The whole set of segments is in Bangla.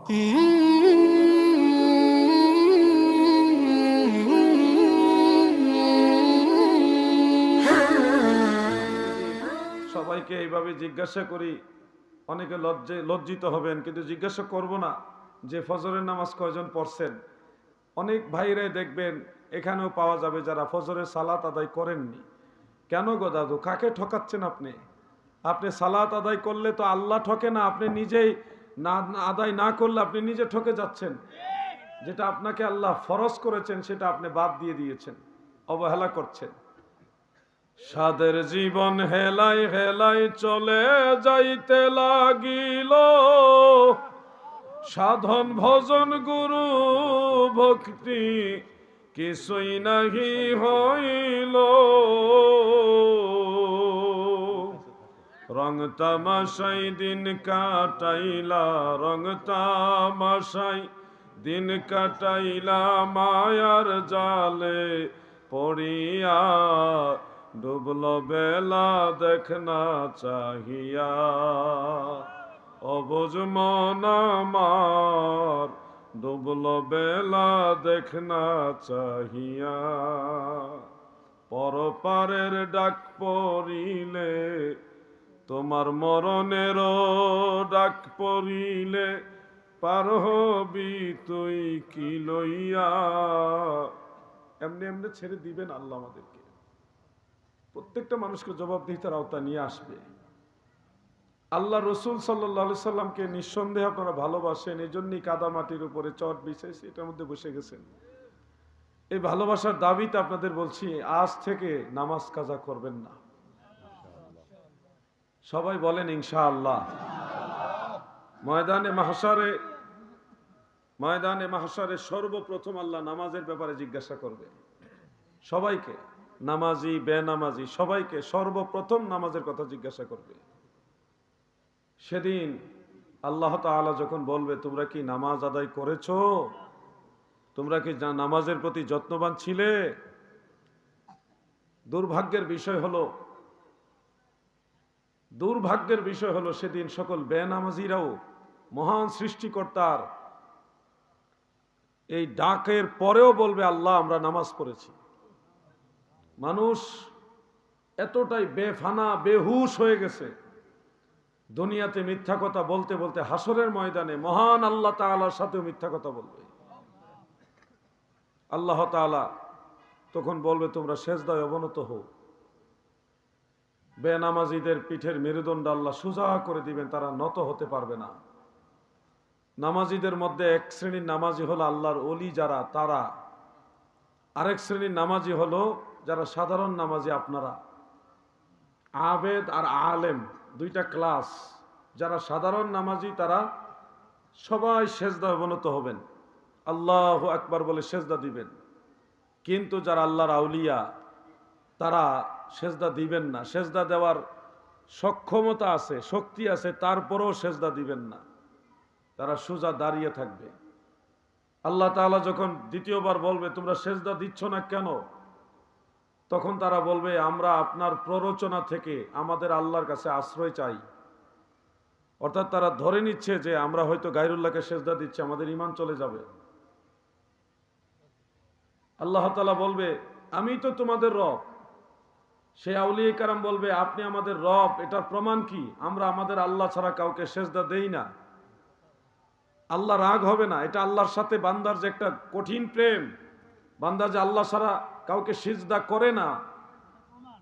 সবাইকে এইভাবে জিজ্ঞাসা করি, অনেকে লজ্জে, লজ্জিত হবেন, কিন্তু জিজ্ঞাসা করব না যে ফজরের নামাজ কয়জন পড়ছেন। অনেক ভাইরাই দেখবেন, এখানেও পাওয়া যাবে যারা ফজরের সালাত আদায় করেননি। কেন গো দাদু, কাকে ঠকাচ্ছেন আপনি? আপনি সালাত আদায় করলে তো আল্লাহ ঠকে না, আপনি নিজেই না আদায় না করলে আপনি নিজে ঠকে যাচ্ছেন। যেটা আপনাকে আল্লাহ ফরজ করেছেন, সেটা আপনি বাদ দিয়ে দিয়েছেন, অবহেলা করছেন। সাদের জীবন হেলাই হেলাই চলে যাইতে লাগিল। সাধন ভজন, গুরু ভক্তি কিছুই নাহি হইল। রং তামাশাই দিন কাটাইলা, রং তামাশাই দিন কাটাইলা মায়ার জালে পড়িয়া, ডুবল বেলা দেখনা চাহিয়া। অবুজ মন আমার, ডুবল বেলা দেখনা চাহিয়া। পরপারের ডাক পড়িলে তোমার মরণের ডাক পড়িলে পার হবি তুই কি লইয়া? এমনি এমনি ছেড়ে দিবেন আল্লাহ আমাদেরকে। প্রত্যেকটা মানুষকে জবাবদিহিতার আওতা নিয়ে আসবে। আল্লাহ রসুল সাল্লাহ সাল্লামকে নিঃসন্দেহে আপনারা ভালোবাসেন এই জন্যই কাদা মাটির উপরে চট বিশেষ এটার মধ্যে বসে গেছেন। এই ভালোবাসার দাবিতে আপনাদের বলছি, আজ থেকে নামাজ কাজা করবেন না। সবাই বলেন ইনশাআল্লাহ। ময়দানে মাহসারে ময়দানে মাহসারে সর্বপ্রথম আল্লাহ নামাজের ব্যাপারে জিজ্ঞাসা করবে। সবাইকে, নামাজি, বেনামাজি, সবাইকে সর্বপ্রথম নামাজের কথা জিজ্ঞাসা করবে। সেদিন আল্লাহ তাআলা যখন বলবে, তোমরা কি নামাজ আদায় করেছ? তোমরা কি নামাজের প্রতি যত্নবান ছিলে? দুর্ভাগ্যের বিষয় হলো দুর্ভাগ্যের বিষয় হলো সেদিন সকল বেনামাজিরাও মহান সৃষ্টিকর্তার এই ডাকের পরেও বলবে, আল্লাহ, আমরা নামাজ পড়েছি। মানুষ এতটাই বেফানা, বেহুশ হয়ে গেছে। দুনিয়াতে মিথ্যা কথা বলতে বলতে হাসরের ময়দানে মহান আল্লাহ তাআলার সাথেও মিথ্যা কথা বলবে। আল্লাহ তাআলা তখন বলবে, তোমরা শেষদায় অবনত হও। বেনামাজিদের পিঠের মেরুদণ্ড আল্লাহ সোজা করে দিবেন, তারা নত হতে পারবে না। নামাজিদের মধ্যে এক শ্রেণির নামাজি হলো আল্লাহর অলি যারা, তারা। আরেক শ্রেণির নামাজি হলো যারা সাধারণ নামাজি আপনারা। আবেদ আর আলেম, দুইটা ক্লাস। যারা সাধারণ নামাজি, তারা সবাই সেজদা অবনত হবেন। আল্লাহ আকবার বলে সেজদা দিবেন। কিন্তু যারা আল্লাহর আউলিয়া, তারা সেজদা দিবেন না। সেজদা দেওয়ার সক্ষমতা আছে, শক্তি আছে, তারপরেও সেজদা দিবেন না। তারা সোজা দাঁড়িয়ে থাকবে। আল্লাহ তাআলা যখন দ্বিতীয়বার বলবে, তোমরা সেজদা দিচ্ছ না কেন? তখন তারা বলবে, আমরা আপনার প্ররোচনা থেকে আমাদের আল্লাহর কাছে আশ্রয় চাই। অর্থাৎ তারা ধরে নিচ্ছে যে, আমরা হয়তো গাইরুল্লাহকে সেজদা দিচ্ছি, আমাদের ইমান চলে যাবে। আল্লাহ তালা বলবে, আমি তো তোমাদের রব। সে আউলিয়া কারাম বলবে, আপনি আমাদের রব, এটার প্রমাণ কি? আমরা আমাদের আল্লাহ ছাড়া কাউকে সেজদা দেই না। আল্লাহ রাগ হবে না। এটা আল্লাহর সাথে বান্দার যে একটা কঠিন প্রেম। বান্দা যে আল্লাহ ছাড়া কাউকে সিজদা করে না,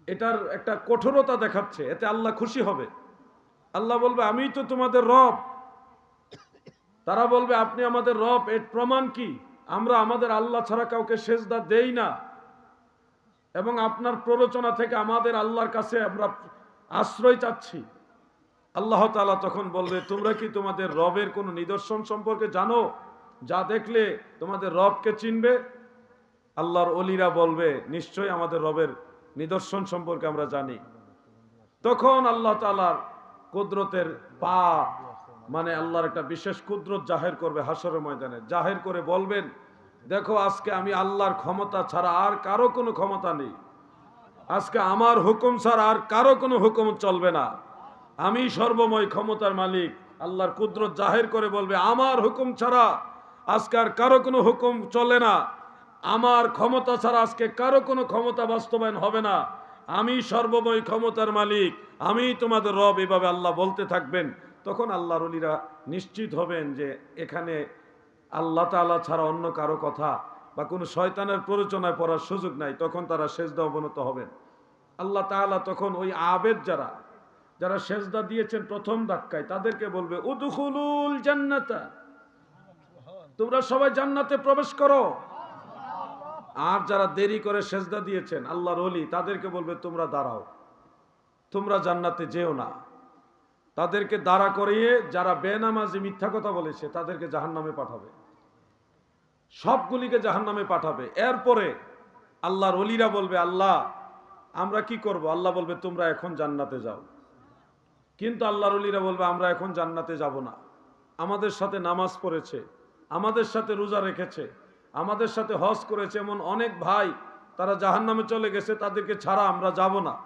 এটার একটা কঠোরতা দেখাচ্ছে। এতে আল্লাহ খুশি হবে। আল্লাহ বলবে, আমি তো তোমাদের রব। তারা বলবে, আপনি আমাদের রব, এর প্রমাণ কি? আমরা আমাদের আল্লাহ ছাড়া কাউকে সেজদা দেই না। এবং আপনার প্ররোচনা থেকে আমাদের আল্লাহর কাছে আমরা আশ্রয় চাচ্ছি। আল্লাহ তালা তখন বলবে, তোমরা কি তোমাদের রবের কোনো নিদর্শন সম্পর্কে জানো? যা দেখলে তোমাদের রবকে চিনবে? আল্লাহর অলিরা বলবে, নিশ্চয়ই আমাদের রবের নিদর্শন সম্পর্কে আমরা জানি। তখন আল্লাহ তালার কুদরতের পা মানে আল্লাহর একটা বিশেষ কুদরত জাহের করবে হাসরের ময়দানে। জাহের করে বলবেন দেখো, আজকে আমি আল্লাহর ক্ষমতা ছাড়া আর কারও কোনো ক্ষমতা নেই। আজকে আমার হুকুম ছাড়া আর কারও কোনো হুকুম চলবে না। আমি সর্বময় ক্ষমতার মালিক, আল্লাহর কুদরত জাহের করে বলবে, আমার হুকুম ছাড়া আজকে আর কারও কোনো হুকুম চলে না। আমার ক্ষমতা ছাড়া আজকে কারও কোনো ক্ষমতা বাস্তবায়ন হবে না। আমি সর্বময় ক্ষমতার মালিক, আমি তোমাদের রব, এভাবে আল্লাহ বলতে থাকবেন। তখন আল্লাহর নিশ্চিত হবেন যে এখানে আল্লাহ তাআলা ছাড়া অন্য কারও কথা বা কোনো শয়তানের প্ররোচনায় পড়ার সুযোগ নাই, তখন তারা সেজদা অবনত হবেন আল্লাহ তাআলা তখন ওই আবেদ যারা যারা সেজদা দিয়েছেন প্রথম ধাক্কায়, তাদেরকে বলবে, উদখুলুল জান্নাতা। তোমরা সবাই জান্নাতে প্রবেশ করো। আর যারা দেরি করে সেজদা দিয়েছেন, আল্লাহর অলি তাদেরকে বলবে, তোমরা দাঁড়াও। তোমরা জান্নাতে যেও না। তাদেরকে দাঁড়া করিয়ে যারা বেনামাজি মিথ্যা কথা বলেছে, তাদেরকে জাহান্নামে পাঠাবে। সবগুলিকে জাহান্নামে পাঠাবে। এরপরে আল্লাহর অলিরা বলবে, আল্লাহ, আমরা কি করব? আল্লাহ বলবে, তোমরা এখন জান্নাতে যাও। কিন্তু আল্লাহর অলিরা বলবে, আমরা এখন জান্নাতে যাব না। আমাদের সাথে নামাজ পড়েছে, আমাদের সাথে রোজা রেখেছে, আমাদের সাথে হজ করেছে এমন অনেক ভাই, তারা জাহান্নামে চলে গেছে, তাদেরকে ছাড়া আমরা যাব না।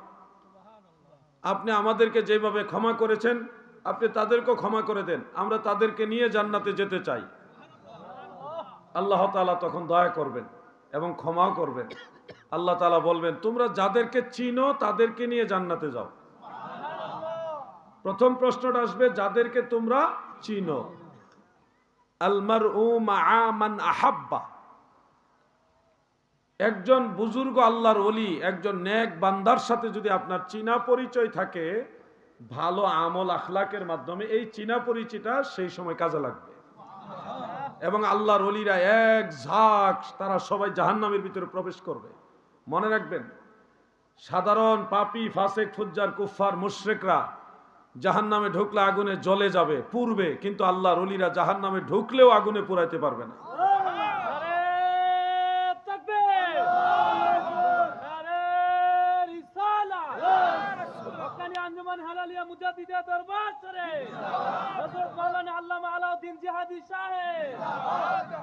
আপনি আমাদেরকে যেভাবে ক্ষমা করেছেন, আপনি তাদেরকেও ক্ষমা করে দেন। আমরা তাদেরকে নিয়ে জান্নাতে যেতে চাই। আল্লাহ তাআলা তখন দয়া করবেন এবং ক্ষমাও করবেন। আল্লাহ তালা বলবেন, তোমরা যাদেরকে চিনো তাদেরকে নিয়ে জান্নাতে যাও। প্রথম প্রশ্নটা আসবে, যাদেরকে তোমরা চিনো? আলমার মান আহাব্বা। একজন বুজুর্গ আল্লাহর অলি একজন নেক বান্দার সাথে যদি আপনার চীনা পরিচয় থাকে, ভালো আমল আখলাকের মাধ্যমে এই চীনা পরিচয়টা সেই সময় কাজে লাগবে। এবং আল্লাহর অলিরা এক ঝাঁক, তারা সবাই জাহান্নামের ভিতরে প্রবেশ করবে। মনে রাখবেন, সাধারণ পাপি, ফাসেক, ফুজ্জার কুফার মুশ্রেকরা জাহান নামে ঢুকলে আগুনে জ্বলে যাবে পূর্বে কিন্তু আল্লাহর অলিরা জাহান নামে ঢুকলেও আগুনে পুরাইতে পারবে না।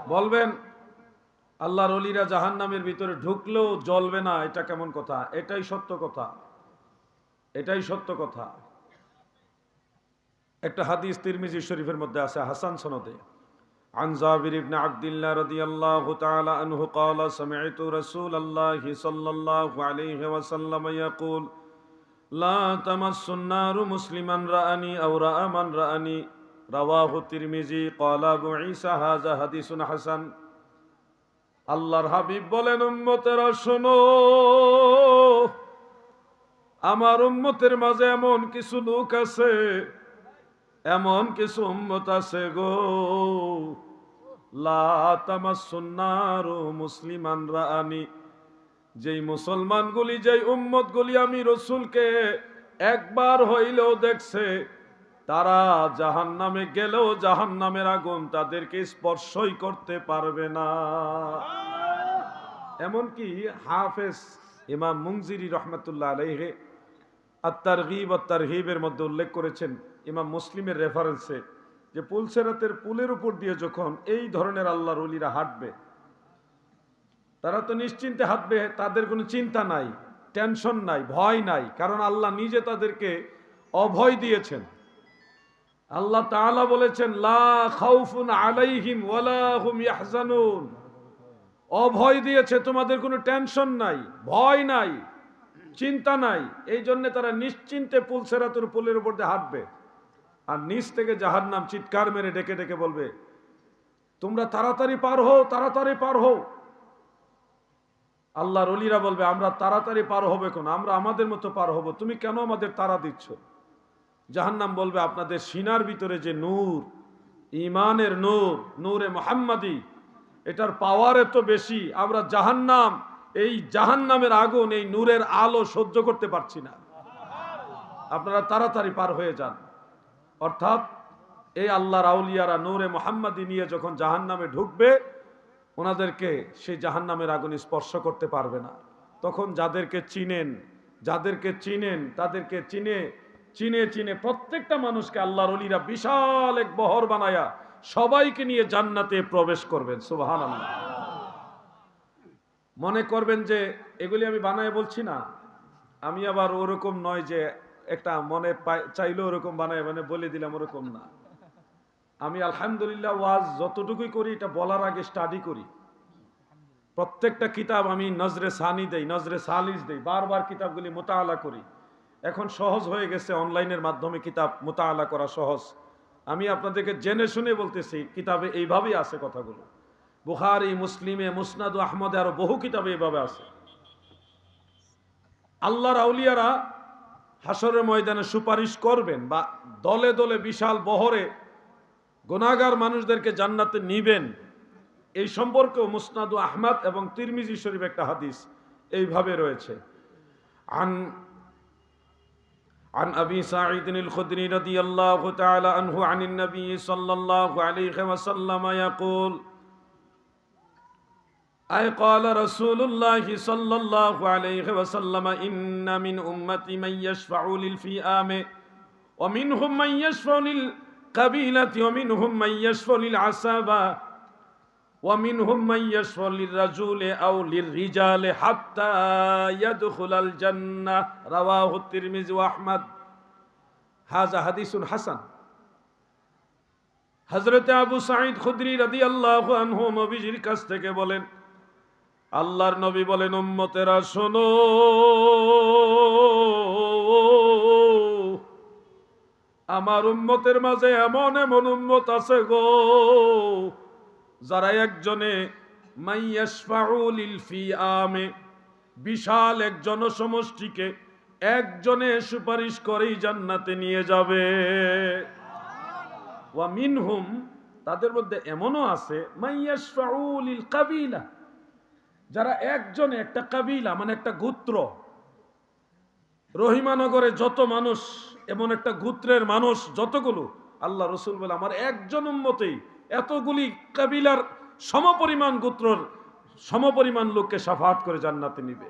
বলবেন আল্লাহর অলিরা জাহান নামের ভিতরে ঢুকলেও জ্বলবে না এটা কেমন কথা এটাই সত্য কথা এটাই সত্য কথা একটা হাদিস তিরমিজি শরীফের মধ্যে আছে হাসান সনদে عن جابر بن عبد الله رضي الله تعالى عنه قال سمعت رسول الله صلى الله عليه وسلم يقول لا تمس النار مسلما رأني أو رأى من رأني রাওয়াহু তিরমিজি কলা ঈসা হাজা হাদিসুন হাসান। আল্লাহর হাবিব বলেন, উম্মতেরা, শোনো, আমার উম্মতের মাঝে এমন কিছু লোক আছে, এমন কিছু উম্মত আছে গো। লাতামাসুন্নারু মুসলিমানরা আনি যেই মুসলমানগুলি, যেই উম্মতগুলি আমি রসুলকে একবার হইলেও দেখছে তারা জাহান নামে গেলেও জাহান নামের আগুন তাদেরকে স্পর্শই করতে পারবে না। এমনকি হাফেজ ইমাম মুংজিরি রহমতুল্লাহ আলাইহে আত্মার গিব আত্মার হিবের মধ্যে উল্লেখ করেছেন ইমাম মুসলিমের রেফারেন্সে যে পুলসেরাতের পুলের উপর দিয়ে যখন এই ধরনের আল্লাহর অলিরা হাঁটবে তারা তো নিশ্চিন্তে হাঁটবে তাদের কোনো চিন্তা নাই টেনশন নাই ভয় নাই কারণ আল্লাহ নিজে তাদেরকে অভয় দিয়েছেন। আল্লাহ তাআলা বলেছেন, লা খাউফুন আলাইহিম ওয়ালা হুম ইয়াহজানুন। অভয় দিয়েছে, তোমাদের কোনো টেনশন নাই, ভয় নাই, চিন্তা নাই। এই জন্য তারা নিশ্চিন্তে পুলসেরাতুর পুলের উপর দিয়ে হাঁটবে। আর নিচ থেকে জাহান্নাম চিৎকার মেরে ডেকে ডেকে বলবে, তোমরা তাড়াতাড়ি পার হও, তাড়াতাড়ি পার হও। আল্লাহর অলিরা বলবে, আমরা তাড়াতাড়ি পার হবে কোন? আমরা আমাদের মতো পার হব। তুমি কেন আমাদের তাড়া দিচ্ছ? জাহান্নাম বলবে, আপনাদের সিনার ভিতরে যে নূর ইমানের নূর, নূরে মোহাম্মদী, এটার পাওয়ার এত বেশি। আমরা জাহান্নাম, এই জাহান্নামের আগুন, এই নূরের আলো সহ্য করতে পারছি না। আপনারা তাড়াতাড়ি পার হয়ে যান। অর্থাৎ, এই আল্লাহর আউলিয়ারা নূরে মোহাম্মদী নিয়ে যখন জাহান্নামে ঢুকবে, ওনাদেরকে সেই জাহান্নামের আগুন স্পর্শ করতে পারবে না। তখন যাদেরকে চিনেন যাদেরকে চিনেন, তাদেরকে চিনে চিনে চিনে প্রত্যেকটা মানুষকে আল্লাহর অলিরা বিশাল এক বহর বানায়া সবাইকে নিয়ে জান্নাতে প্রবেশ করবেন সুবাহান মনে করবেন যে এগুলি আমি বানায় বলছি না। আমি আবার ওরকম নয় যে একটা মনে চাইলেও ওরকম বানায় মানে বলে দিলাম ওরকম না। আমি আলহামদুলিল্লাহ ওয়াজ যতটুকুই করি, এটা বলার আগে স্টাডি করি। প্রত্যেকটা কিতাব আমি নজরে সানি দেই, নজরে সালিস দেই, বারবার কিতাবগুলি মোতালা করি। এখন সহজ হয়ে গেছে অনলাইনের মাধ্যমে কিতাব মোতালা করা সহজ। আমি আপনাদেরকে জেনে শুনে বলতেছি, কিতাবে এইভাবেই আছে কথাগুলো। বুখারি, মুসলিমে, মুসনাদ, আহমদে আরও বহু কিতাবে এইভাবে আছে। আল্লাহর আউলিয়ারা হাসরের ময়দানে সুপারিশ করবেন বা দলে দলে বিশাল বহরে গোনাগার মানুষদেরকে জান্নাতে নিবেন। এই সম্পর্কেও মুসনাদু আহমদ এবং তিরমিজি শরীফ একটা হাদিস এইভাবে রয়েছে। আন عن أبي سعيد الخدري رضي الله تعالى عنه عن النبي صلى الله عليه وسلم يقول أي قال رسول الله صلى الله عليه وسلم إن من أمتي من يشفع للفئام ومنهم من يشفع للقبيلة ومنهم من يشفع للعصابة ومنهم من يشفع للرجل أو للرجال حتى يدخل الجنة رواه الترمذي وأحمد هذا حديث حسن হজরত আবু সাঈদ খুদরি রাদি আল্লাহ আনহু নবীজির কাছ থেকে বলেন আল্লাহর নবী বলেন উম্মতেরা শোনো আমার উম্মতের মাঝে এমন এমন উম্মত আছে গো যারা একজনে বিশাল এক জনসমষ্টিকে একজনে সুপারিশ করেই জান্নাতে নিয়ে যাবে। ওয়া মিনহুম, তাদের মধ্যে এমনও আছে কাবিলা যারা একজনে একটা কাবিলা মানে একটা গোত্র। রহিমানগরে যত মানুষ, এমন একটা গোত্রের মানুষ যতগুলো, আল্লাহ রসুল বলে, আমার একজন উম্মতেই এতগুলি কাবিলার সমপরিমাণ গোত্রর সমপরিমাণ লোককে সাফাত করে জান্নাতে নিবে।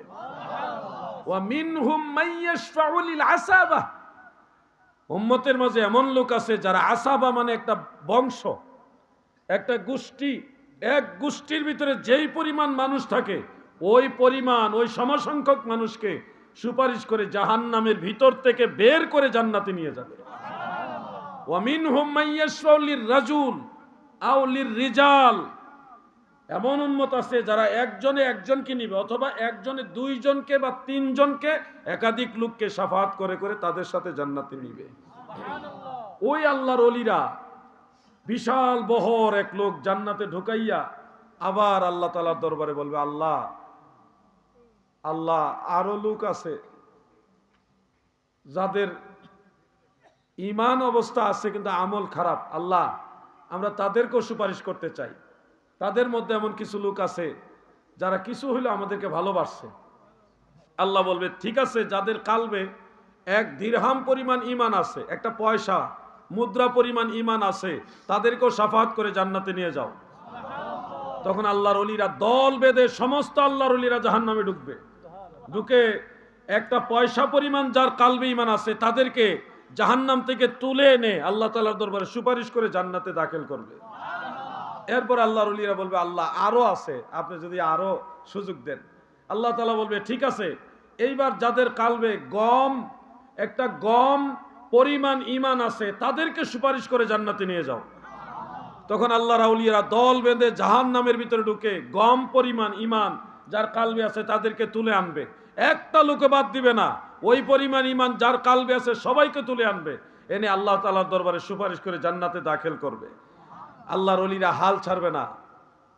উম্মতের মাঝে এমন লোক আছে যারা আসাবা মানে একটা বংশ, একটা গোষ্ঠী, এক গোষ্ঠীর ভিতরে যেই পরিমাণ মানুষ থাকে, ওই পরিমাণ, ওই সমসংখ্যক মানুষকে সুপারিশ করে জাহান নামের ভিতর থেকে বের করে জান্নাতে নিয়ে যাবে। ওয়ামিন হুমাইয়াশলির রাজুল। আউলির রিজাল। এমন উন্মত আছে যারা একজনে একজনকে নিবে অথবা একজনে দুইজনকে বা তিনজনকে একাধিক লোককে সাফাত করে করে তাদের সাথে জান্নাতে নিবে। ওই আল্লাহর অলিরা বিশাল বহর এক লোক জান্নাতে ঢুকাইয়া আবার আল্লাহ তালার দরবারে বলবে আল্লাহ আল্লাহ আরও লোক আছে যাদের ইমান অবস্থা আছে কিন্তু আমল খারাপ। আল্লাহ আমরা তাদেরকেও সুপারিশ করতে চাই। তাদের মধ্যে এমন কিছু লোক আছে, যারা কিছু হইলে আমাদেরকে ভালোবাসছে আল্লাহ বলবে, ঠিক আছে, যাদের কালবে এক দীর্হাম পরিমাণ ইমান আছে, একটা পয়সা, মুদ্রা পরিমাণ ইমান আছে, তাদেরকেও সাফাত করে জান্নাতে নিয়ে যাও। তখন আল্লাহর অলিরা দল বেঁধে সমস্ত আল্লাহর অলিরা জাহান নামে ঢুকবে। ঢুকে একটা পয়সা পরিমাণ যার কালবে ইমান আছে, তাদেরকে জাহান্নাম থেকে তুলে এনে আল্লাহ তালার দরবারে সুপারিশ করে জান্নাতে দাখিল করবে। এরপর আল্লাহ অলিরা বলবে, আল্লাহ আরও আছে, আপনি যদি আরও সুযোগ দেন। আল্লাহ তালা বলবে, ঠিক আছে, এইবার যাদের কালবে গম, একটা গম পরিমাণ ইমান আছে, তাদেরকে সুপারিশ করে জান্নাতে নিয়ে যাও। তখন আল্লাহ রাউলিয়ারা দল বেঁধে জাহান নামের ভিতরে ঢুকে গম পরিমাণ ইমান যার কালবে আছে তাদেরকে তুলে আনবে। একটা লোকে বাদ দিবে না। ওই পরিমাণ ইমান যার কালবে আছে, সবাইকে তুলে আনবে। এনে আল্লাহ তালার দরবারে সুপারিশ করে জান্নাতে দাখিল করবে। আল্লাহর অলিরা হাল ছাড়বে না।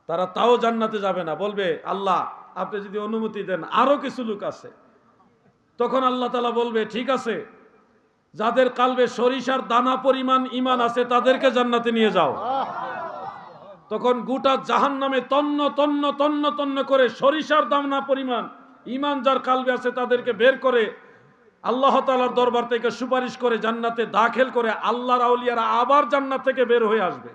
তারা তাও জান্নাতে যাবে না। বলবে, আল্লাহ, আপনি যদি অনুমতি দেন, আরও কিছু লোক আছে। তখন আল্লাহ তালা বলবে, ঠিক আছে। যাদের কালবে সরিষার দানা পরিমাণ ইমান আছে, তাদেরকে জান্নাতে নিয়ে যাও। তখন গোটা জাহান নামে তন্ন তন্ন তন্ন তন্ন করে সরিষার দানা পরিমাণ ইমান যার কালবে আছে, তাদেরকে বের করে আল্লাহ তালার দরবার থেকে সুপারিশ করে জান্নাতে দাখিল করে আল্লাহর আউলিয়ারা আবার জান্নাত থেকে বের হয়ে আসবে।